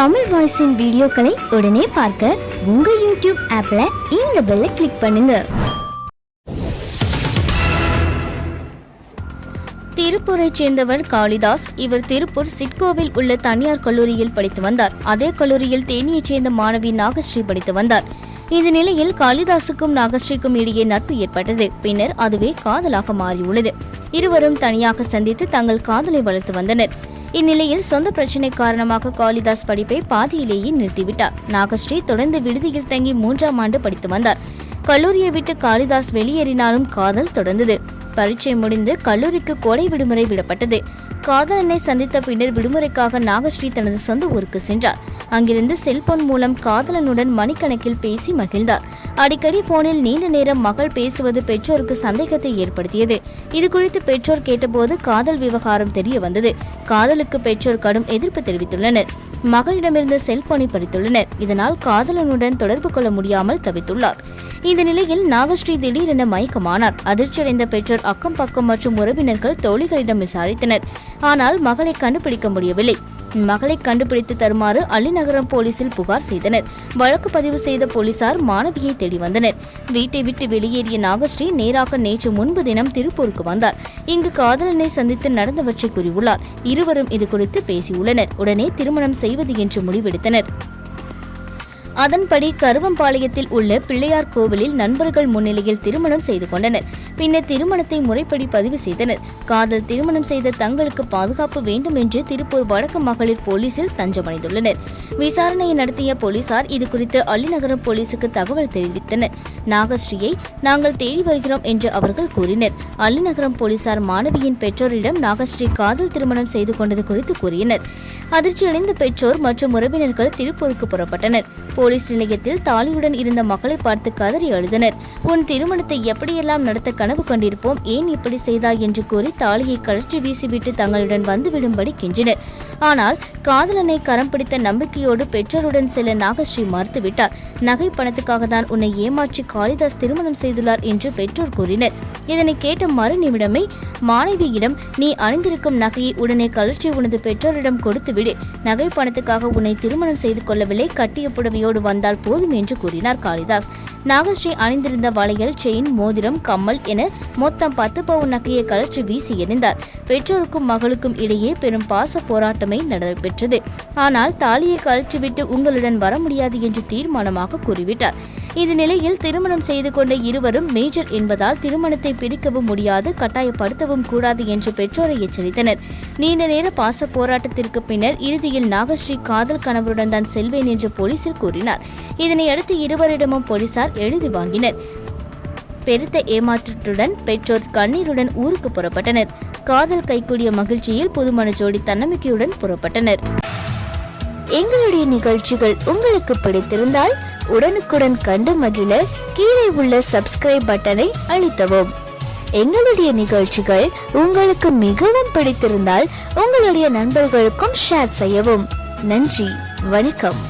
தமிழ் வாய்ஸின் வீடியோக்களை உடனே பார்க்க உங்கள் யூடியூப் ஆப்ல இந்த பெல்லை கிளிக் பண்ணுங்க. திருப்பூரைச் சேர்ந்தவர் காளிதாஸ் இவர் திருப்பூர் சிட்கோவில் உள்ள தனியார் கல்லூரியில் படித்து வந்தார். அதே கல்லூரியில் தேனியைச் சேர்ந்த மாணவி நாகஸ்ரீ படித்து வந்தார். இந்த நிலையில் காளிதாசுக்கும் நாகஸ்ரீக்கும் இடையே நட்பு ஏற்பட்டது. பின்னர் அதுவே காதலாக மாறியுள்ளது. இருவரும் தனியாக சந்தித்து தங்கள் காதலை வளர்த்து வந்தனர். இந்நிலையில் சொந்த பிரச்சனை காரணமாக காளிதாஸ் படிப்பை பாதியிலேயே நிறுத்திவிட்டார். நாகஸ்ரீ தொடர்ந்து விடுதியில் தங்கி மூன்றாம் ஆண்டு படித்து வந்தார். கல்லூரியை விட்டு காளிதாஸ் வெளியேறினாலும் காதல் தொடர்ந்தது. பரீட்சை முடிந்து கல்லூரிக்கு கோடை விடுமுறை விடப்பட்டது. காதலனை சந்தித்த பின்னர் விடுமுறைக்காக நாகஸ்ரீ தனது சொந்த ஊருக்கு சென்றார். அங்கிருந்து செல்போன் மூலம் காதலனுடன் மணிக்கணக்கில் பேசி மகிழ்ந்தார். அடிக்கடி போனில் நீண்ட நேரம் மகள் பேசுவது பெற்றோருக்கு சந்தேகத்தை ஏற்படுத்தியது. இது குறித்து பெற்றோர் கேட்டபோது காதல் விவகாரம் தெரிய வந்தது. காதலுக்கு பெற்றோர் கடும் எதிர்ப்பு தெரிவித்துள்ளனர். மகளிடமிருந்து செல்போனை பறித்துள்ளனர். இதனால் காதலனுடன் தொடர்பு கொள்ள முடியாமல் தவித்துள்ளார். இந்த நிலையில் நாகஸ்ரீ திடீரென மயக்கமானார். அதிர்ச்சியடைந்த பெற்றோர் அக்கம் பக்கம் மற்றும் உறவினர்கள் தோழிகளிடம் விசாரித்தனர். ஆனால் மகளை கண்டுபிடிக்க முடியவில்லை. மகளை கண்டுபிடித்து தருமாறு அள்ளிநகரம் போலீசில் புகார் செய்தனர். வழக்கு பதிவு செய்த போலீசார் மாணவியை தேடி வந்தனர். வீட்டை விட்டு வெளியேறிய நாகஸ்ரீ நேராக நேற்று முன்பு தினம் திருப்பூருக்கு வந்தார். இங்கு காதலனை சந்தித்து நடந்தவற்றை கூறியுள்ளார். இருவரும் இது குறித்து பேசியுள்ளனர். உடனே திருமணம் செய்ய செய்வது என்று முடிவெடுத்தனர். அதன்படி கருவம்பாளையத்தில் உள்ள பிள்ளையார் கோவிலில் நண்பர்கள் முன்னிலையில் திருமணம் செய்து கொண்டனர். பின்னர் திருமணத்தை முறைப்படி பதிவு செய்தனர். காதல் திருமணம் செய்த தங்களுக்கு பாதுகாப்பு வேண்டும் என்று திருப்பூர் வடக்கு மகளிர் போலீசில் தஞ்சமடைந்துள்ளனர். விசாரணையை நடத்திய போலீசார் இது குறித்து அள்ளிநகரம் போலீசுக்கு தகவல் தெரிவித்தனர். நாகஸ்ரீயை நாங்கள் தேடி வருகிறோம் என்று அவர்கள் கூறினர். அள்ளிநகரம் போலீசார் மாணவியின் பெற்றோரிடம் நாகஸ்ரீ காதல் திருமணம் செய்து கொண்டது குறித்து கூறினர். அதிர்ச்சியடைந்த பெற்றோர் மற்றும் உறவினர்கள் திருப்பூருக்கு புறப்பட்டனர். போலீஸ் நிலையத்தில் தாலியுடன் இருந்த மகளை பார்த்து கதறி அழுதனர். உன் திருமணத்தை எப்படியெல்லாம் நடத்த கனவு கண்டிருப்போம்? ஏன் இப்படி செய்தாய்? என்று கூறி தாலியை கழற்றி வீசிவிட்டு தங்களுடன் வந்துவிடும்படி கெஞ்சினர். ஆனால் காதலனை கரம் பிடித்த நம்பிக்கையோடு பெற்றோருடன் செல்ல நாகஸ்ரீ மறுத்துவிட்டார். நகை பணத்துக்காக தான் உன்னை ஏமாற்றி காளிதாஸ் திருமணம் செய்துள்ளார் என்று பெற்றோர் கூறினர். இதனை கேட்ட மறு நிமிடமே மாணவியிடம் நீ அணிந்திருக்கும் நகையை உடனே கழற்றி உனது பெற்றோரிடம் கொடுத்துவிடு நகை பணத்துக்காக உன்னை திருமணம் செய்து கொள்ளவில்லை. கட்டிய புடவையோடு வந்தால் போதும் என்று கூறினார் காளிதாஸ். நாகஸ்ரீ அணிந்திருந்த வளையல் செயின் மோதிரம் கம்மல் என மொத்தம் பத்து பவுன் நகையை கழற்றி வீசி எறிந்தார். பெற்றோருக்கும் மகளுக்கும் இடையே பெரும் பாச போராட்டம் நடைபெற்றது. ஆனால் தாலியை கழற்றிவிட்டு உங்களுடன் வர முடியாது என்று தீர்மானமாக கூறிவிட்டார். இந்த நிலையில் திருமணம் செய்து கொண்ட இருவரும் மேஜர் என்பதால் திருமணத்தை பிரிக்கவும் முடியாது கட்டாயப்படுத்தவும் கூடாது என்று பெற்றோரை எச்சரித்தனர். நீண்ட நேர பாச போராட்டத்திற்கு பின்னர் இறுதியில் நாகஸ்ரீ காதல் கணவருடன் தான் செல்வேன் என்று போலீசில் கூறினார். இதனையடுத்து இருவரிடமும் போலீசார் எழுதி வாங்கினர். பெருத்த ஏமாற்றத்துடன் பெற்றோர் கண்ணீருடன் ஊருக்கு புறப்பட்டனர். காதல் கைக்கூடிய மகிழ்ச்சியில் புதுமண ஜோடி தன்னம்பிக்கையுடன் புறப்பட்டனர். எங்களுடைய நிகழ்ச்சிகள் உங்களுக்கு பிடித்திருந்தால் உடனுக்குடன் கண்டு மகிழ கீழே உள்ள சப்ஸ்கிரைப் பட்டனை அழுத்தவும். எங்களுடைய நிகழ்ச்சிகள் உங்களுக்கு மிகவும் பிடித்திருந்தால் உங்களுடைய நண்பர்களுக்கும் ஷேர் செய்யவும். நன்றி வணக்கம்.